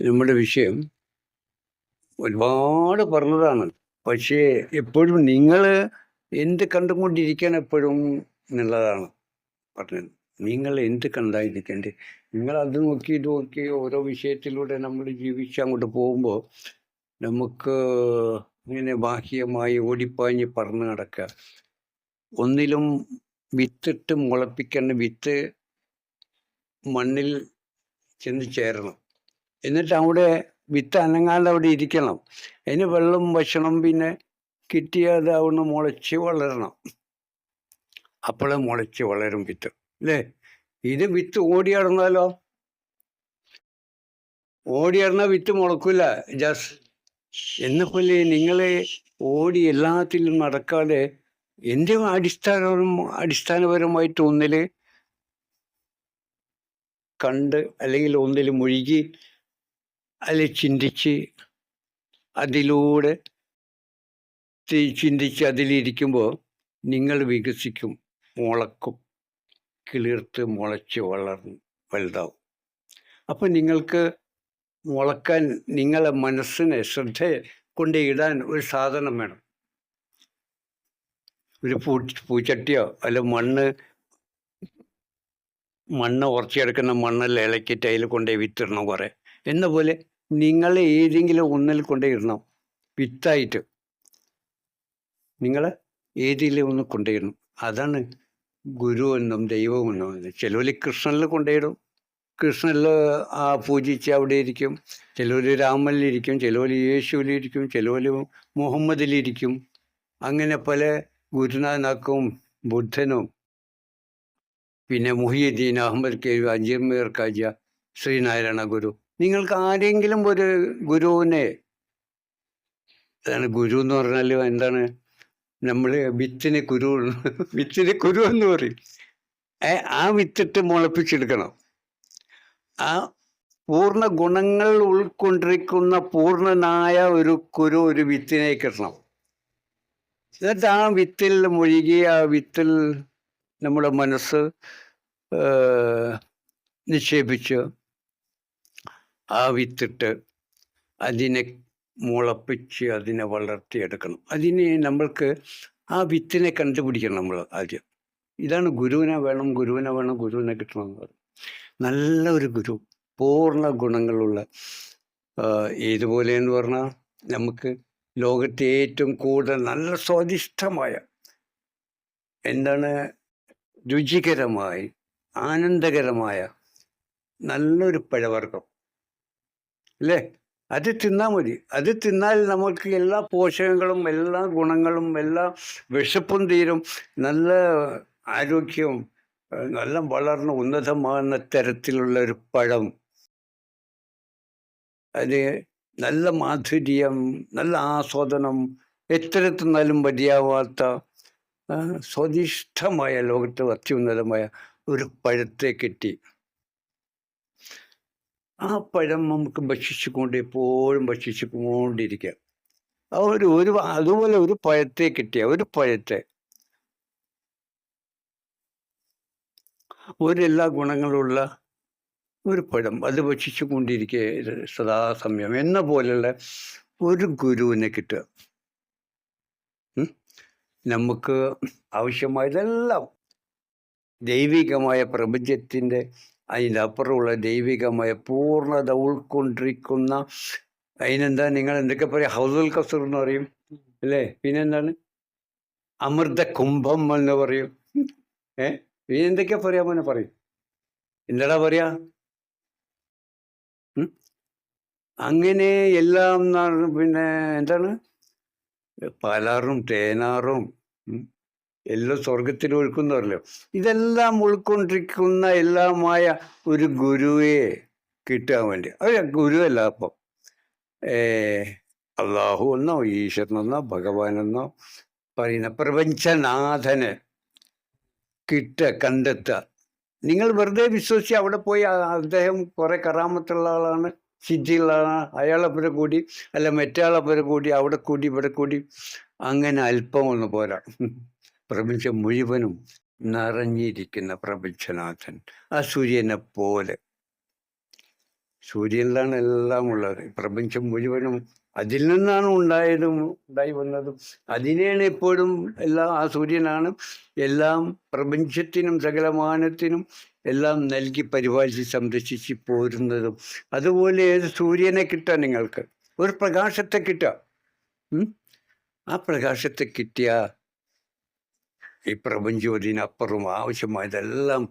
നമ്മുടെ വിഷയം ഒരുപാട് പറഞ്ഞതാണ്. പക്ഷേ എപ്പോഴും നിങ്ങൾ എന്ത് കണ്ടുകൊണ്ടിരിക്കാൻ എപ്പോഴും എന്നുള്ളതാണ് പറഞ്ഞത്. നിങ്ങൾ എന്ത് കണ്ടായിരിക്കണ്ടേ? നിങ്ങൾ അത് നോക്കി നോക്കി ഓരോ വിഷയത്തിലൂടെ നമ്മൾ ജീവിച്ച് അങ്ങോട്ട് പോകുമ്പോൾ നമുക്ക് ഇങ്ങനെ ബാഹ്യമായി ഓടിപ്പാഞ്ഞ് പറന്ന് നടക്കുക. ഒന്നിലും വിത്തിട്ട് മുളപ്പിക്കേണ്ട വിത്ത് മണ്ണിൽ ചെന്ന് ചേരണം. എന്നിട്ട് അവിടെ വിത്ത് അനങ്ങാതെ അവിടെ ഇരിക്കണം. അതിന് വെള്ളം ഭക്ഷണം പിന്നെ കിട്ടിയത് അവിടെ മുളച്ച് വളരണം. അപ്പോഴേ മുളച്ച് വളരും വിത്ത്. അല്ലേ? ഇത് വിത്ത് ഓടിയടന്നാലോ ഓടിയടന്ന വിത്ത് മുളക്കില്ല ജസ് എന്ന പോലെ നിങ്ങളെ ഓടി എല്ലാത്തിലും നടക്കാതെ എന്റെ അടിസ്ഥാനപരം അടിസ്ഥാനപരമായിട്ട് ഒന്നിൽ കണ്ട് അല്ലെങ്കിൽ ഒന്നിൽ മുഴുകി അതിൽ ചിന്തിച്ച് അതിലൂടെ ചിന്തിച്ച് അതിലിരിക്കുമ്പോൾ നിങ്ങൾ വികസിക്കും മുളക്കും കിളിർത്ത് മുളച്ച് വളർന്ന് വലുതാവും. അപ്പം നിങ്ങൾക്ക് മുളക്കാൻ നിങ്ങളെ മനസ്സിനെ ശ്രദ്ധ കൊണ്ട് ഇടാൻ ഒരു സാധനം വേണം. ഒരു പൂ പൂച്ചട്ടിയോ അല്ല മണ്ണ് മണ്ണ് ഉറച്ചെടുക്കുന്ന മണ്ണെല്ലാം ഇളക്കിയിട്ട് അതിൽ കൊണ്ടുപോയി വിത്തിടണം കുറേ. എന്ന പോലെ നിങ്ങൾ ഏതെങ്കിലും ഒന്നിൽ കൊണ്ടുപോയി ഇടണം വിത്തായിട്ട്. നിങ്ങൾ ഏതെങ്കിലും ഒന്ന് കൊണ്ടുപോയിടണം അതാണ് ഗുരു എന്നും ദൈവം എന്നും ചിലവർ കൃഷ്ണനിൽ കൊണ്ടുപോയിടും കൃഷ്ണനിൽ ആ പൂജിച്ച് അവിടെ ഇരിക്കും. ചിലവർ രാമനിലിരിക്കും ചിലവർ യേശുവിലിരിക്കും ചിലവർ മുഹമ്മദിലിരിക്കും അങ്ങനെ പല ഗുരുനാനാക്കും ബുദ്ധനും. പിന്നെ മുഹിയുദ്ദീൻ അഹമ്മദ് കെ അജീർമീർ കാജ ശ്രീനാരായണ ഗുരു. നിങ്ങൾക്ക് ആരെങ്കിലും ഒരു ഗുരുവിനെ അതാണ് ഗുരു എന്ന് പറഞ്ഞാൽ എന്താണ്? നമ്മൾ വിത്തിനെ കുരു വിത്തിനെ കുരു എന്ന് പറയും. ആ വിത്തിട്ട് മുളപ്പിച്ചെടുക്കണം. ആ പൂർണ ഗുണങ്ങൾ ഉൾക്കൊണ്ടിരിക്കുന്ന പൂർണനായ ഒരു കുരു ഒരു വിത്തിനെ കിട്ടണം. എന്നിട്ട് ആ വിത്തിൽ മുഴുകി ആ വിത്തിൽ നമ്മുടെ മനസ്സ് നിക്ഷേപിച്ച് ആ വിത്തിട്ട് അതിനെ മുളപ്പിച്ച് അതിനെ വളർത്തിയെടുക്കണം. അതിനെ നമ്മൾക്ക് ആ വിത്തിനെ കണ്ടുപിടിക്കണം നമ്മൾ ആദ്യം. ഇതാണ് ഗുരുവിനെ വേണം ഗുരുവിനെ വേണം ഗുരുവിനെ കിട്ടണം എന്ന് പറയും നല്ല ഒരു ഗുരു പൂർണ ഗുണങ്ങളുള്ള ഏതുപോലെ എന്ന് പറഞ്ഞാൽ നമുക്ക് ലോകത്തെ ഏറ്റവും കൂടുതൽ നല്ല സ്വാദിഷ്ടമായ എന്താണ് രുചികരമായി ആനന്ദകരമായ നല്ലൊരു പഴവർഗം അല്ലേ അത് തിന്നാൽ മതി. അത് തിന്നാൽ നമുക്ക് എല്ലാ പോഷകങ്ങളും എല്ലാ ഗുണങ്ങളും എല്ലാ വിശപ്പും തീരും. നല്ല ആരോഗ്യവും നല്ല വളർന്ന് ഉന്നതമാകുന്ന തരത്തിലുള്ള ഒരു പഴം. അത് നല്ല മാധുര്യം നല്ല ആസ്വാദനം എത്ര തിന്നാലും മതിയാവാത്ത സ്വാദിഷ്ടമായ ലോകത്ത് അത്യുന്നതമായ ഒരു പഴത്തെ കിട്ടി. ആ പഴം നമുക്ക് ഭക്ഷിച്ചുകൊണ്ട് എപ്പോഴും ഭക്ഷിച്ചുകൊണ്ടിരിക്കാം ഒരു ഒരു അതുപോലെ ഒരു പഴത്തെ കിട്ടിയ ഒരു പഴത്തെ. ഒരു എല്ലാ ഗുണങ്ങളുള്ള ഒരു പഴം അത് ഭക്ഷിച്ചു കൊണ്ടിരിക്കുക സദാസമയം. എന്ന പോലെയുള്ള ഒരു ഗുരുവിനെ കിട്ടുക. നമുക്ക് ആവശ്യമായതെല്ലാം ദൈവികമായ പ്രപഞ്ചത്തിന്റെ അതിന്റെ അപ്പുറമുള്ള ദൈവികമായ പൂർണത ഉൾക്കൊണ്ടിരിക്കുന്ന അതിനെന്താ നിങ്ങൾ എന്തൊക്കെ പറയും? ഹൗസുൽ കസർ എന്ന് പറയും. അല്ലേ? പിന്നെന്താണ്? അമൃത കുംഭം എന്ന് പറയും. ഏ? പിന്നെ എന്തൊക്കെയാ പറയാ മോനെ പറയും. എന്താടാ പറയാ? അങ്ങനെ എല്ലാം പിന്നെ എന്താണ്? പാലാറും തേനാറും എല്ലാം സ്വർഗത്തിൽ ഒഴുക്കുന്നവരല്ലോ ഇതെല്ലാം ഉൾക്കൊണ്ടിരിക്കുന്ന എല്ലാമായ ഒരു ഗുരുവെ കിട്ടാൻ വേണ്ടി. അത് ഗുരുവല്ല അപ്പം. അള്ളാഹു എന്നോ ഈശ്വരനെന്നോ ഭഗവാനെന്നോ പറയുന്ന പ്രപഞ്ചനാഥന് കിട്ട കണ്ടെത്തുക നിങ്ങൾ വെറുതെ വിശ്വസിച്ച് അവിടെ പോയി അദ്ദേഹം കുറെ കറാമത്തുള്ള ആളാണ് സിദ്ധിയുള്ള ആളാണ്. കൂടി അല്ല മറ്റേ കൂടി അവിടെ കൂടി ഇവിടെ കൂടി അങ്ങനെ അല്പം ഒന്ന് പോരാ. പ്രപഞ്ചം മുഴുവനും നിറഞ്ഞിരിക്കുന്ന പ്രപഞ്ചനാഥൻ ആ സൂര്യനെ പോലെ. സൂര്യനിലാണ് എല്ലാം ഉള്ളത്. പ്രപഞ്ചം മുഴുവനും അതിൽ നിന്നാണ് ഉണ്ടായതും ഉണ്ടായി വന്നതും. അതിനെയാണ് എപ്പോഴും എല്ലാം ആ സൂര്യനാണ് എല്ലാം പ്രപഞ്ചത്തിനും സകലമാനത്തിനും എല്ലാം നൽകി പരിപാലിച്ച് സംരക്ഷിച്ച് പോരുന്നതും. അതുപോലെ ഏത് സൂര്യനെ കിട്ടാം നിങ്ങൾക്ക്? ഒരു പ്രകാശത്തെ കിട്ടുക ആ പ്രകാശത്തെ കിട്ടിയ ഈ പ്രപഞ്ചം അതിനപ്പുറം ആവശ്യമായതെല്ലാം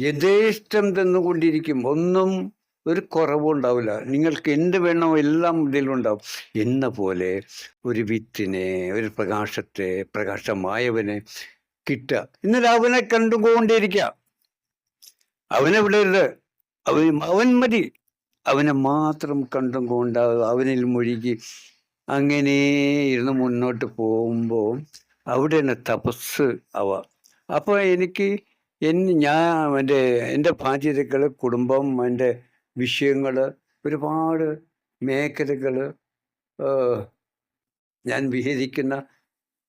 യഥേഷ്ടം തന്നുകൊണ്ടിരിക്കും. ഒന്നും ഒരു കുറവും ഉണ്ടാവില്ല. നിങ്ങൾക്ക് എന്ത് വേണോ എല്ലാം ഇതിലുണ്ടാവും. എന്ന പോലെ ഒരു വിത്തിനെ ഒരു പ്രകാശത്തെ പ്രകാശമായവനെ കിട്ടുക. എന്നിട്ട് അവനെ കണ്ടുകൊണ്ടിരിക്കുക അവനെ വിടരുത്. അവൻ അവൻ മതി. അവനെ മാത്രം കണ്ടും കൊണ്ടാവും അവനിൽ മുഴുകി. അങ്ങനെ ഇരുന്ന് മുന്നോട്ട് പോകുമ്പോൾ അവിടെയാണ് തപസ് അവ. അപ്പോൾ എനിക്ക് എന്ന് ഞാൻ എന്റെ എന്റെ ബാധ്യതകൾ കുടുംബം എന്റെ വിഷയങ്ങൾ ഒരുപാട് മേഖലകൾ ഞാൻ വിഹരിക്കുന്ന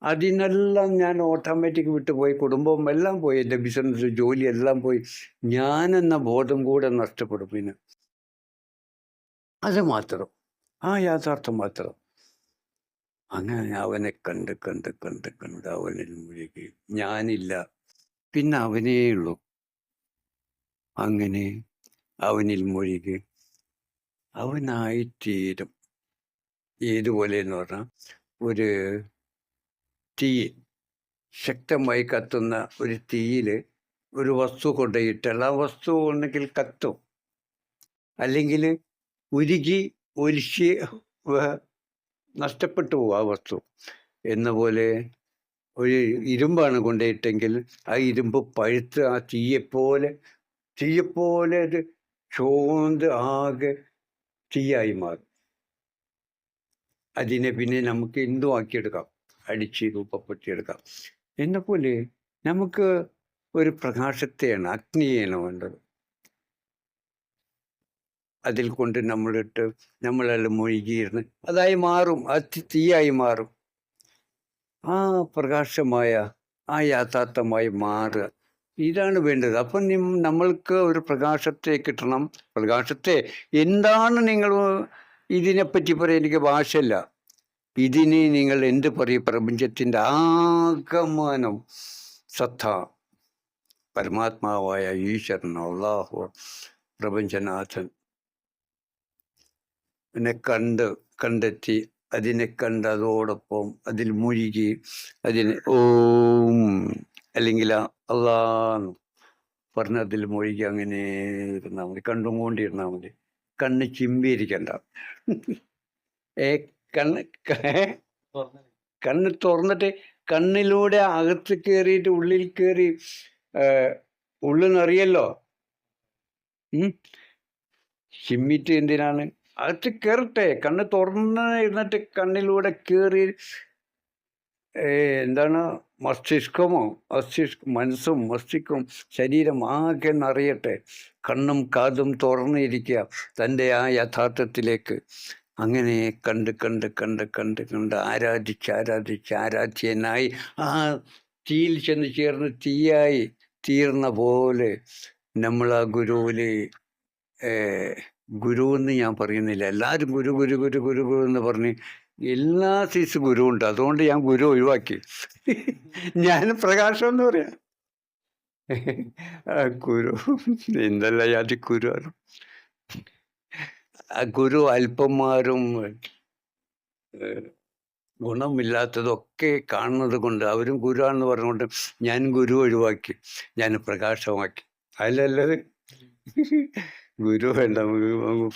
അതിനെല്ലാം ഞാൻ ഓട്ടോമാറ്റിക് വിട്ടുപോയി കുടുംബം എല്ലാം പോയി. എന്റെ ബിസിനസ് ജോലി എല്ലാം പോയി. ഞാനെന്ന ബോധം കൂടെ നഷ്ടപ്പെടും പിന്നെ. അത് മാത്രം. ആ യാഥാർത്ഥ്യം മാത്രം. അങ്ങനെ അവനെ കണ്ട് കണ്ട് കണ്ട് കണ്ട് അവനിൽ മുഴുകി. ഞാനില്ല. പിന്നെ അവനേ ഉള്ളൂ. അങ്ങനെ അവനിൽ മുഴുകി. അവനായിത്തീരും. ഏതുപോലെ എന്ന് പറഞ്ഞാൽ ഒരു തീ ശക്തമായി കത്തുന്ന ഒരു തീയിൽ ഒരു വസ്തു കൊണ്ടുപോയിട്ടാൽ ആ വസ്തു ഉണ്ടെങ്കിൽ കത്തും. അല്ലെങ്കിൽ ഉരുകി വ- നഷ്ടപ്പെട്ടു പോകും ആ വസ്തു. എന്ന പോലെ ഒരു ഇരുമ്പാണ് കൊണ്ടുപോയിട്ടെങ്കിൽ ആ ഇരുമ്പ് പഴുത്ത് ആ തീയെപ്പോലെ തീയെപ്പോലെ അത് ചോന്ത് ആകെ തീയായി മാറും. അതിനെ പിന്നെ നമുക്ക് എന്തും ആക്കിയെടുക്കാം. അടിച്ച് രൂപപ്പെടുത്തിയെടുക്കാം. എന്ന പോലെ നമുക്ക് ഒരു പ്രകാശത്തെയാണ് അഗ്നിയാണ് വേണ്ടത്. അതിൽ കൊണ്ട് നമ്മളിട്ട് നമ്മളെല്ലാം മുഴുകിയിരുന്ന് അതായി മാറും അത് തീയായി മാറും. ആ പ്രകാശമായ ആ യാഥാർത്ഥമായി മാറുക. ഇതാണ് വേണ്ടത്. അപ്പം നമ്മൾക്ക് ഒരു പ്രകാശത്തെ കിട്ടണം. പ്രകാശത്തെ എന്താണ് നിങ്ങൾ ഇതിനെപ്പറ്റി പറയാൻ എനിക്ക് ഭാഷയില്ല. ഇതിനെ നിങ്ങൾ എന്ത് പറയും? പ്രപഞ്ചത്തിന്റെ ആഗമനം. സത്ത പരമാത്മാവായ ഈശ്വരൻ അള്ളാഹു പ്രപഞ്ചനാഥൻ. എന്നെ കണ്ട് കണ്ടെത്തി അതിനെ കണ്ട് അതോടൊപ്പം അതിൽ മുഴുകി അതിന് ഓം അല്ലെങ്കിൽ അള്ളാന്ന് പറഞ്ഞ് അതിൽ മുഴുകി അങ്ങനെ ഇരുന്നാൽ മതി കണ്ടും കൊണ്ടിരുന്നാൽ മതി. കണ്ണ് ചിമ്പിയിരിക്കണ്ട. ഏ കണ്ണ് കണ്ണ് തുറന്നിട്ട് കണ്ണിലൂടെ അകത്ത് കയറിയിട്ട് ഉള്ളിൽ കയറി ഉള്ളെന്നറിയല്ലോ? ഉം? ചിമ്മിറ്റ് എന്തിനാണ്? അകത്ത് കയറട്ടെ കണ്ണ് തുറന്ന് ഇരുന്നിട്ട് കണ്ണിലൂടെ കയറി എന്താണ് മസ്തിഷ്കമോ മസ്തിഷ്ക മനസ്സും മസ്തിഷ്കവും ശരീരം ആകെ നിറയട്ടെ. കണ്ണും കാതും തുറന്നിരിക്കുക തന്റെ ആ യഥാർത്ഥത്തിലേക്ക്. അങ്ങനെ കണ്ട് കണ്ട് കണ്ട് കണ്ട് കണ്ട് ആരാധിച്ച് ആരാധിച്ച് ആരാധ്യനായി ആ തീയിൽ ചെന്ന് ചേർന്ന് തീയായി തീർന്ന പോലെ നമ്മൾ ആ ഗുരുവിൽ ഗുരു എന്ന് ഞാൻ പറയുന്നില്ല. എല്ലാവരും ഗുരു ഗുരു ഗുരു ഗുരു ഗുരു എന്ന് പറഞ്ഞ് എല്ലാ സൈസ് ഗുരു ഉണ്ട് അതുകൊണ്ട് ഞാൻ ഗുരു ഒഴിവാക്കി. ഞാൻ പ്രകാശം എന്ന് പറയാം. ഗുരു എന്തല്ല ജാതി ഗുരുവാണ് ഗുരു അല്പന്മാരും ഗുണമില്ലാത്തതൊക്കെ കാണുന്നത് കൊണ്ട് അവരും ഗുരുവാണെന്ന് പറഞ്ഞുകൊണ്ട് ഞാൻ ഗുരു ഒഴിവാക്കി. ഞാൻ പ്രകാശമാക്കി. അതിലല്ലത് ഗുരു വേണ്ട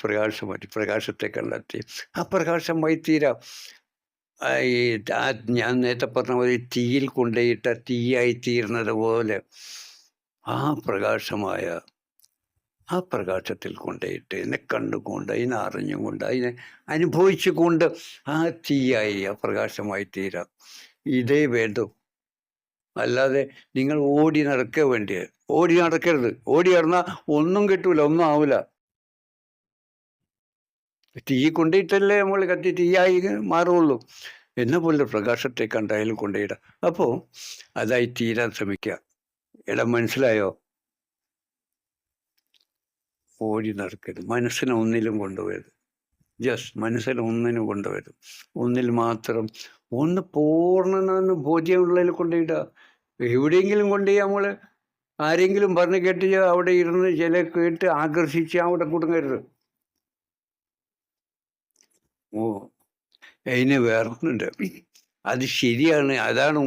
പ്രകാശം മാറ്റി പ്രകാശത്തെ കണ്ടെത്തി. ആ പ്രകാശമായി തീരാം ഈ ഞാൻ നേരത്തെ പറഞ്ഞ പോലെ തീയിൽ കൊണ്ടുപോയിട്ട തീയായി തീർന്നത് പോലെ ആ പ്രകാശമായ ആ പ്രകാശത്തിൽ കൊണ്ടുപോയിട്ട് എന്നെ കണ്ടുകൊണ്ട് അതിനെ അറിഞ്ഞുകൊണ്ട് അതിനെ അനുഭവിച്ചുകൊണ്ട് ആ തീയായി ആ പ്രകാശമായി തീരാം ഇതേ വേണ്ടു അല്ലാതെ നിങ്ങൾ ഓടി നടക്കുക വേണ്ടിയത് ഓടി നടക്കരുത്. ഓടി നടന്നാൽ ഒന്നും കിട്ടൂല ഒന്നും ആവില്ല തീ കൊണ്ടിട്ടല്ലേ നമ്മൾ കത്തി തീയായി മാറുള്ളൂ. എന്ന പോലെ പ്രകാശത്തെ കണ്ടായാലും കൊണ്ടുപോയിടാം അപ്പോൾ അതായി തീരാൻ ശ്രമിക്കുക എടാ മനസ്സിലായോ? ഓടി നടക്കരുത്. മനസ്സിനെ ഒന്നിലും കൊണ്ടുപോയത് ജസ്റ്റ് മനസ്സിൽ ഒന്നിന് കൊണ്ടുവരും. ഒന്നിൽ മാത്രം. ഒന്ന് പൂർണനാന്ന് ബോധ്യമുള്ളതിൽ കൊണ്ടുപോയിട്ട എവിടെയെങ്കിലും കൊണ്ടുപോയി നമ്മൾ ആരെങ്കിലും പറഞ്ഞ് കേട്ട് അവിടെ ഇരുന്ന് ചില കേട്ട് ആകർഷിച്ച് അവിടെ കൊടുങ്ങരുത്. ഓ അതിന് വേറൊന്നുണ്ട്. അത് ശരിയാണ്. അതാണ്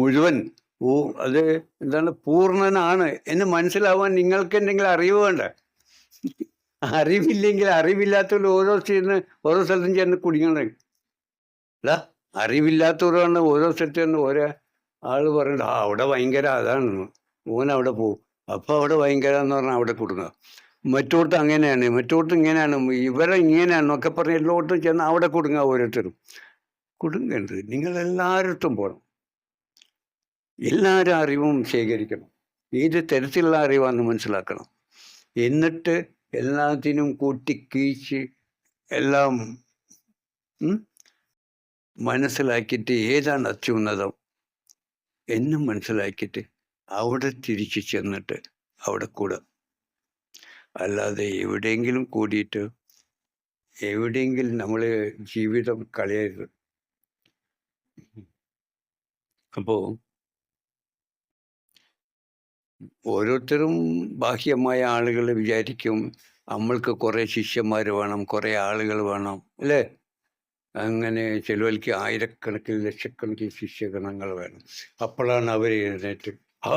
മുഴുവൻ. ഓ അത് എന്താണ്? പൂർണനാണ്. എന്ന് മനസ്സിലാവാൻ നിങ്ങൾക്ക് എന്തെങ്കിലും അറിവ് വേണ്ട? അറിവില്ലെങ്കിൽ അറിവില്ലാത്തവർ ഓരോ സ്ഥലത്ത് ഓരോ സ്ഥലത്തും ചെന്ന് കുടുങ്ങണേ. അല്ല അറിവില്ലാത്തവരാണ് ഓരോ സ്ഥലത്ത് ചെന്ന് ഓരോ ആൾ പറയുന്നത് ആ അവിടെ ഭയങ്കര അതാണ്. മോൻ അവിടെ പോകും അപ്പൊ അവിടെ ഭയങ്കര എന്ന് പറഞ്ഞാൽ അവിടെ കുടുങ്ങുക. മറ്റോട്ട് അങ്ങനെയാണ് മറ്റോട്ട് ഇങ്ങനെയാണ് ഇവരെ ഇങ്ങനെയാണ് ഒക്കെ പറഞ്ഞ് എല്ലായിടത്തും ചെന്ന് അവിടെ കുടുങ്ങുക ഓരോരുത്തരും. കുടുങ്ങരുത്. നിങ്ങൾ എല്ലായിടത്തും പോകണം എല്ലാവരും അറിവും ശേഖരിക്കണം. ഏത് തരത്തിലുള്ള അറിവാണെന്ന് മനസ്സിലാക്കണം. എന്നിട്ട് എല്ലാത്തിനും കൂട്ടിക്കീച്ച് എല്ലാം മനസ്സിലാക്കിയിട്ട് ഏതാണ് അത്യുന്നതം എന്നും മനസ്സിലാക്കിയിട്ട് അവിടെ തിരിച്ചു ചെന്നിട്ട് അവിടെ കൂടുക അല്ലാതെ എവിടെയെങ്കിലും കൂടിയിട്ട് എവിടെയെങ്കിലും നമ്മൾ ജീവിതം കളയരുത്. അപ്പോൾ ഓരോരുത്തരും ബാഹ്യമായ ആളുകൾ വിചാരിക്കും. നമ്മൾക്ക് കുറേ ശിഷ്യന്മാർ വേണം കുറേ ആളുകൾ വേണം അല്ലേ? അങ്ങനെ ചിലവർക്ക് ആയിരക്കണക്കിന് ലക്ഷക്കണക്കിന് ശിഷ്യഗണങ്ങൾ വേണം. അപ്പോഴാണ് അവർ എഴുന്നേറ്റ് ഓ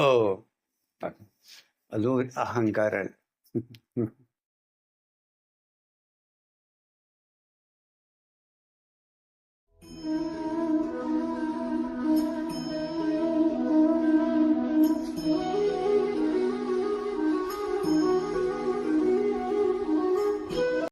അതും ഒരു അഹങ്കാരാണ്.